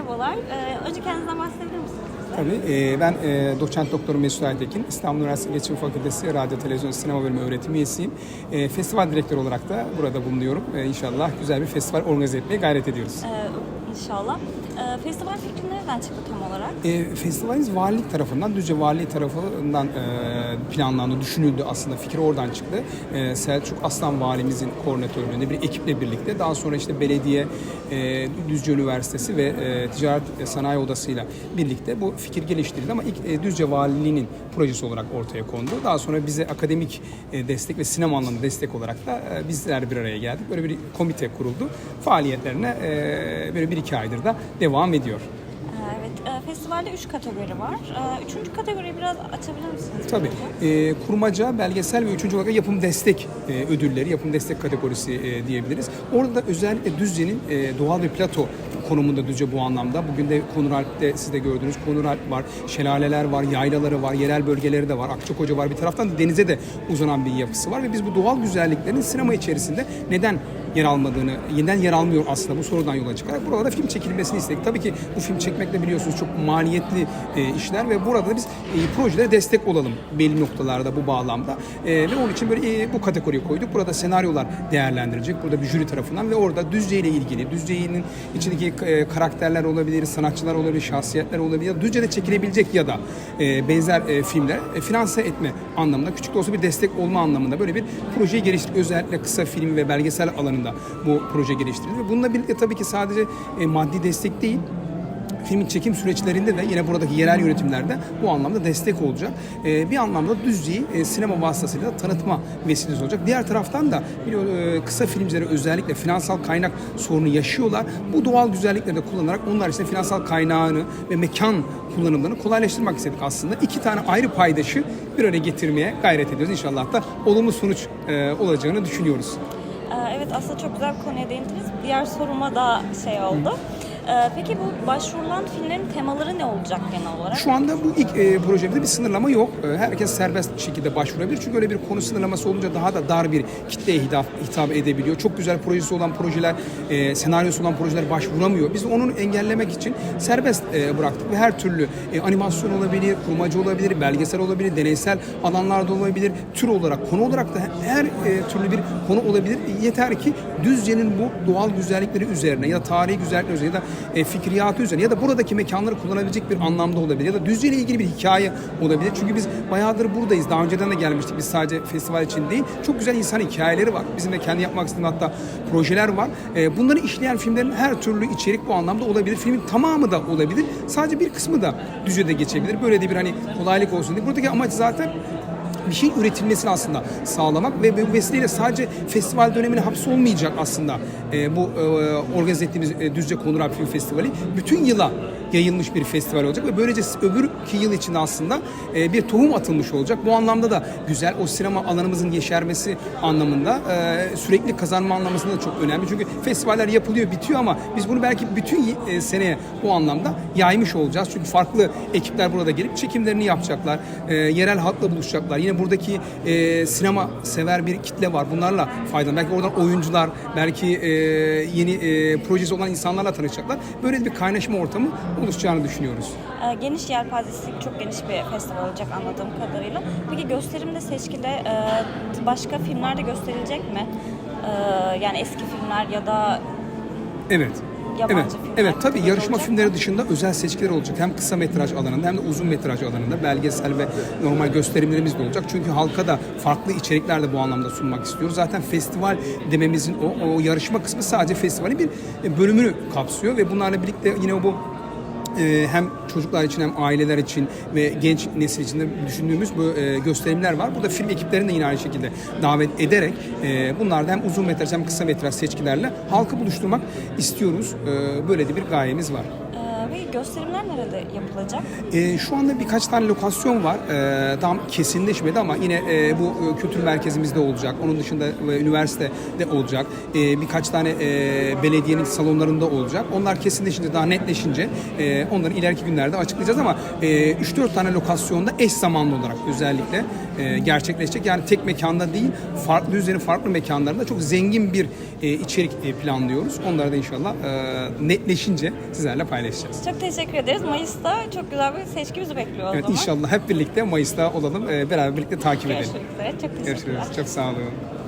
Merhabalar. Ee, önce kendinizden bahsedebilir misiniz bize? Tabii. e, ben e, doçent doktor Mesut Aytekin. İstanbul Üniversitesi İletişim Fakültesi Radyo, Televizyon, Sinema Bölümü öğretim üyesiyim. E, Festival direktörü olarak da burada bulunuyorum. E, İnşallah güzel bir festival organize etmeye gayret ediyoruz. Ee, inşallah. Ee, festival fikri nereden çıktı tam olarak? E, festivalimiz valilik tarafından, Düzce Valiliği tarafından e, planlandı, düşünüldü aslında. Fikir oradan çıktı. E, Selçuk Aslan Valimizin koordinatörlüğünde bir ekiple birlikte. Daha sonra işte belediye, e, Düzce Üniversitesi ve e, Ticaret Sanayi Odası'yla birlikte bu fikir geliştirildi. Ama ilk e, Düzce Valiliği'nin projesi olarak ortaya kondu. Daha sonra bize akademik e, destek ve sinema anlamında destek olarak da e, bizler bir araya geldik. Böyle bir komite kuruldu. Faaliyetlerine e, böyle bir iki aydır da devam ediyor. Ee, evet. e, festivalde üç kategori var. Ee, üçüncü kategoriyi biraz açabilir misiniz? Tabii. Ee, kurmaca, belgesel ve üçüncü olarak yapım destek e, ödülleri, yapım destek kategorisi e, diyebiliriz. Orada da özellikle Düzce'nin e, doğal bir plato konumunda Düzce bu anlamda. Bugün de Konuralp'te siz de gördünüz. Konuralp var, şelaleler var, yaylaları var, yerel bölgeleri de var. Akçakoca var. Bir taraftan da denize de uzanan bir yapısı var ve biz bu doğal güzelliklerin sinema içerisinde neden yer almadığını, yeniden yer almıyor aslında bu sorudan yola çıkarak burada da film çekilmesini istedik. Tabii ki bu film çekmekle biliyorsunuz çok maliyetli e, işler ve burada da biz e, projelere destek olalım belli noktalarda bu bağlamda. E, ve onun için böyle e, bu kategoriye koyduk. Burada senaryolar değerlendirilecek. Burada bir jüri tarafından ve orada Düzce ile ilgili, Düzce'nin içindeki e, karakterler olabilir, sanatçılar olabilir, şahsiyetler olabilir. Düzce'de çekilebilecek ya da e, benzer e, filmler finanse etme anlamında, küçük de olsa bir destek olma anlamında böyle bir projeyi geliştirdik. Özellikle kısa film ve belgesel alanında bu proje geliştirildi. Ve bununla birlikte tabii ki sadece maddi destek değil, filmin çekim süreçlerinde de yine buradaki yerel yönetimlerde bu anlamda destek olacak. Ee, bir anlamda Düzce'yi e, sinema vasıtasıyla tanıtma vesilesi olacak. Diğer taraftan da biliyor, e, kısa filmcileri özellikle finansal kaynak sorunu yaşıyorlar. Bu doğal güzellikleri de kullanarak onlar için finansal kaynağını ve mekan kullanımlarını kolaylaştırmak istedik aslında. İki tane ayrı paydaşı bir araya getirmeye gayret ediyoruz. İnşallah da olumlu sonuç e, olacağını düşünüyoruz. Ee, evet aslında çok güzel bir konuya değindiniz. Diğer soruma da şey oldu. Ee, peki bu başvurulan filmlerin temaları ne olacak genel olarak? Şu anda bu ilk e, projemizde bir sınırlama yok. E, herkes serbest şekilde başvurabilir. Çünkü öyle bir konu sınırlaması olunca daha da dar bir kitleye hitap, hitap edebiliyor. Çok güzel projesi olan projeler, e, senaryosu olan projeler başvuramıyor. Biz onu engellemek için serbest e, bıraktık ve her türlü e, animasyon olabilir, kurmacı olabilir, belgesel olabilir, deneysel alanlarda olabilir, tür olarak, konu olarak da her e, türlü bir konu olabilir. Yeter ki Düzce'nin bu doğal güzellikleri üzerine ya da tarihi güzellikler üzerine ya da e, fikriyatı üzerine ya da buradaki mekanları kullanabilecek bir anlamda olabilir ya da Düzce ile ilgili bir hikaye olabilir. Çünkü biz bayağıdır buradayız. Daha önceden de gelmiştik. Biz sadece festival için değil. Çok güzel insan hikayeleri var. Bizim de kendi yapmak istediğimiz hatta projeler var. E, bunları işleyen filmlerin her türlü içerik bu anlamda olabilir. Filmin tamamı da olabilir. Sadece bir kısmı da Düzce'de geçebilir. Böyle de bir hani kolaylık olsun diye. Buradaki amaç zaten bir şey üretilmesini aslında sağlamak ve bu vesileyle sadece festival dönemine hapsolmayacak aslında e, bu e, organize ettiğimiz e, Düzce Konur Film Festivali bütün yıla yayılmış bir festival olacak ve böylece öbür iki yıl içinde aslında e, bir tohum atılmış olacak. Bu anlamda da güzel o sinema alanımızın yeşermesi anlamında e, sürekli kazanma anlamında da çok önemli. Çünkü festivaller yapılıyor, bitiyor ama biz bunu belki bütün e, seneye bu anlamda yaymış olacağız. Çünkü farklı ekipler burada gelip çekimlerini yapacaklar. E, yerel halkla buluşacaklar. Yine buradaki e, sinema sever bir kitle var. Bunlarla faydalan. Belki oradan oyuncular, belki e, yeni e, projesi olan insanlarla tanışacaklar. Böyle bir kaynaşma ortamı oluşacağını düşünüyoruz. Ee, geniş yelpazesi çok geniş bir festival olacak anladığım kadarıyla. Peki gösterimde seçkide e, başka filmler de gösterilecek mi? Ee, yani eski filmler ya da Evet. Yabancı evet, filmler evet tabii yarışma mı? filmleri dışında özel seçkiler olacak. Hem kısa metraj alanında hem de uzun metraj alanında belgesel ve normal gösterimlerimiz de olacak. Çünkü halka da farklı içerikler de bu anlamda sunmak istiyoruz. Zaten festival dememizin o, o yarışma kısmı sadece festivalin bir bölümünü kapsıyor ve bunlarla birlikte yine bu e, hem çocuklar için hem aileler için ve genç nesil için de düşündüğümüz bu e, gösterimler var. Burada film ekiplerini de yine aynı şekilde davet ederek e, bunlarda hem uzun metraj hem kısa metraj seçkilerle halkı buluşturmak istiyoruz. E, böyle de bir gayemiz var. Gösterimler nerede yapılacak? E, şu anda birkaç tane lokasyon var. E, tam kesinleşmedi ama yine e, bu e, kültür merkezimizde olacak. Onun dışında e, üniversitede olacak. E, birkaç tane e, belediyenin salonlarında olacak. Onlar kesinleşince, daha netleşince e, onları ileriki günlerde açıklayacağız ama e, 3-4 tane lokasyonda eş zamanlı olarak özellikle e, gerçekleşecek. Yani tek mekanda değil, farklı üzeri farklı mekanlarında çok zengin bir e, içerik e, planlıyoruz. Onları da inşallah e, netleşince sizlerle paylaşacağız. Çok teşekkür ederiz. Mayıs'ta çok güzel bir seçki bizi bekliyor o Evet zaman. inşallah hep birlikte Mayıs'ta olalım. e, beraber birlikte takip edelim. Görüşmek üzere. Çok teşekkürler. Görüşürüz. Çok sağ olun.